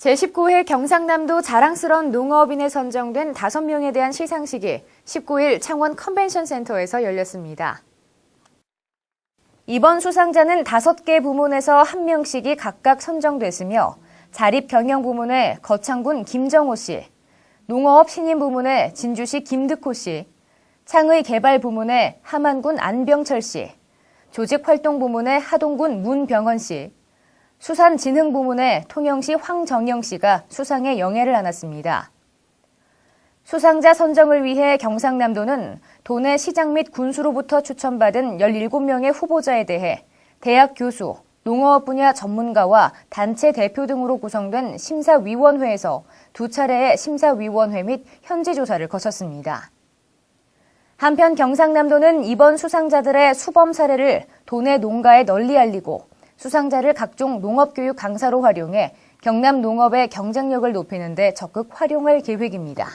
제19회 경상남도 자랑스러운 농업인에 선정된 5명에 대한 시상식이 19일 창원 컨벤션 센터에서 열렸습니다. 이번 수상자는 5개 부문에서 1명씩이 각각 선정됐으며 자립 경영 부문에 거창군 김정호 씨, 농어업 신인 부문에 진주시 김득호 씨, 창의 개발 부문에 함안군 안병철 씨, 조직 활동 부문에 하동군 문병헌 씨, 수산진흥 부문의 통영시 황정영 씨가 수상의 영예를 안았습니다. 수상자 선정을 위해 경상남도는 도내 시장 및 군수로부터 추천받은 17명의 후보자에 대해 대학 교수, 농어업 분야 전문가와 단체 대표 등으로 구성된 심사위원회에서 두 차례의 심사위원회 및 현지 조사를 거쳤습니다. 한편 경상남도는 이번 수상자들의 수범 사례를 도내 농가에 널리 알리고 수상자를 각종 농업교육 강사로 활용해 경남 농업의 경쟁력을 높이는 데 적극 활용할 계획입니다.